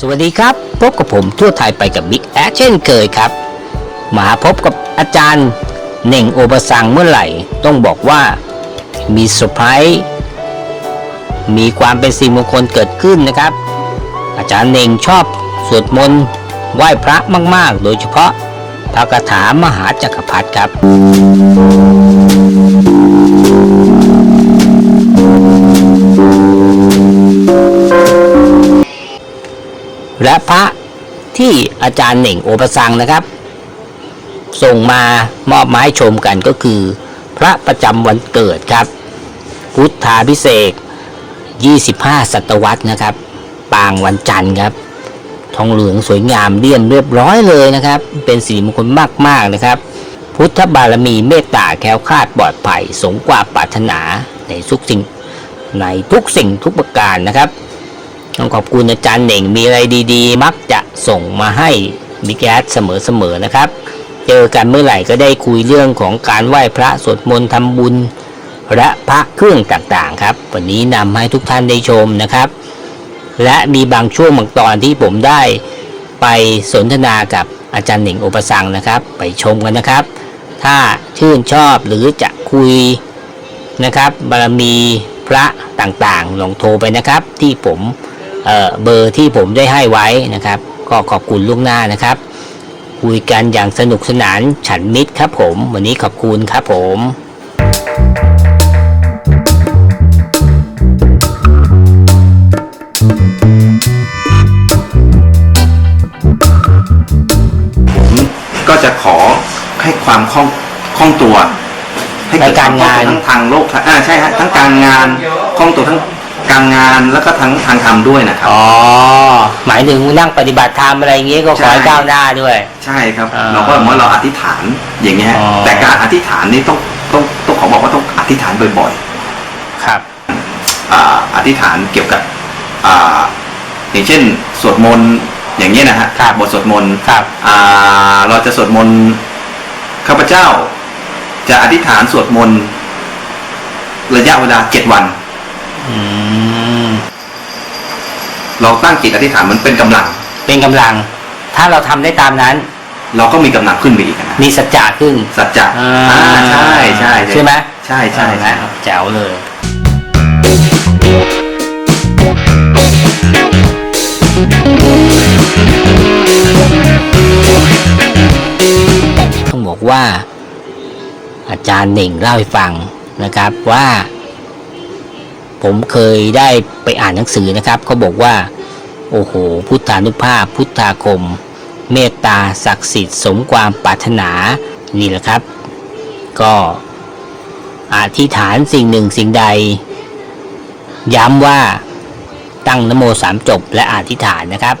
สวัสดีครับ พบกับผมทั่วไทยไปกับบิ๊กแอเช่นเคยครับ มาพบกับอาจารย์เน่งโอบะซังเมื่อไหร่ ต้องบอกว่ามีเซอร์ไพรส์มีความเป็นสิ่งมงคลเกิดขึ้นนะครับ อาจารย์เน่งชอบสวดมนต์ไหว้พระมาก ๆ โดยเฉพาะพระคาถามหาจักรพรรดิครับ และพระที่อาจารย์เหน่งโอปสังนะครับ ส่งมามอบมาให้ชมกันก็คือ พระประจำวันเกิดครับ พุทธาพิเศษ25 ศตวรรษนะครับ ปางวันจันทร์ครับ ทองเหลืองสวยงามเลี่ยมเรียบร้อยเลยนะครับ เป็นสิริมงคลมากๆนะครับ พุทธบารมีเมตตาแคล้วคลาดปลอดภัยสงกว่าปรารถนาในทุกสิ่งในทุกสิ่งทุกประการนะครับ ต้องขอบคุณอาจารย์เหน่งมีอะไรดีๆ มักจะส่งมาให้บิ๊กแอดเสมอๆนะครับ เจอกันเมื่อไหร่ก็ได้คุยเรื่องของการไหว้พระสวดมนต์ทำบุญและพระเครื่องต่างๆครับ วันนี้นำให้ทุกท่านได้ชมนะครับ และมีบางช่วงบางตอนที่ผมได้ไปสนทนากับอาจารย์เหน่งโอปสังนะครับ ไปชมกันนะครับ ถ้าชื่นชอบหรือจะคุยนะครับบารมีพระต่างๆลองโทรไปนะครับ ที่ผม เอ่อเบอร์ที่ผมได้ให้ไว้นะครับ ก็ขอบคุณล่วงหน้านะครับ คุยกันอย่างสนุกสนานฉันมิตรครับผม วันนี้ขอบคุณครับผมก็จะขอให้ความคล่องคล่องตัว ให้เกิดในการงานควมคล่อตัวทั้งทางโลกอ่าใช่ฮะทั้งการงานคล่องตัวทั้ง การงานแล้วก็ทั้งทางธรรมด้วยนะครับ อ๋อ หมายถึงนั่งปฏิบัติธรรมอะไรอย่างเงี้ยก็ขอให้ใช่ ก้าวหน้าด้วย ใช่ครับ อ่าเราก็เหมื่อนเราอธิษฐานอย่างเงี้ยอ๋อ แต่การอธิษฐานนี่ต้องต้องต้องขอบอกว่าต้องอธิษฐานบ่อยครับ ๆอ่าอธิษฐานเกี่ยวกับอ่าอย่างเช่น สวดมนต์อย่างเงี้ยนะฮะครับ บทสวดมนต์ ครับ อ่าเราจะสวดมนต์ข้าพเจ้า จะอธิษฐานสวดมนต์ระยะเวลาเจ็ดวันอืม เราตั้งจิตอธิษฐานมันเป็นกำลัง เป็นกำลัง ถ้าเราทำได้ตามนั้น เราก็มีกำลังขึ้นไปอีกนะมีสัจจะขึ้น สัจจะอ่าอ่าใช่ใช่ใช่ไหมใช่ใช่ใช่อ่าแจ๋วเลยต้องบอกว่า อาจารย์เหน่งเล่าให้ฟังนะครับว่า ผมเคยได้ไปอ่านหนังสือนะครับเขาบอกว่า โอ้โห พุทธานุภาพ พุทธาคม เมตตาศักดิ์สิทธิ์สมความปรารถนานี่แหละครับ ก็อธิษฐานสิ่งหนึ่งสิ่งใด ย้ำว่าตั้งนโมสามจบและอธิษฐานนะครับ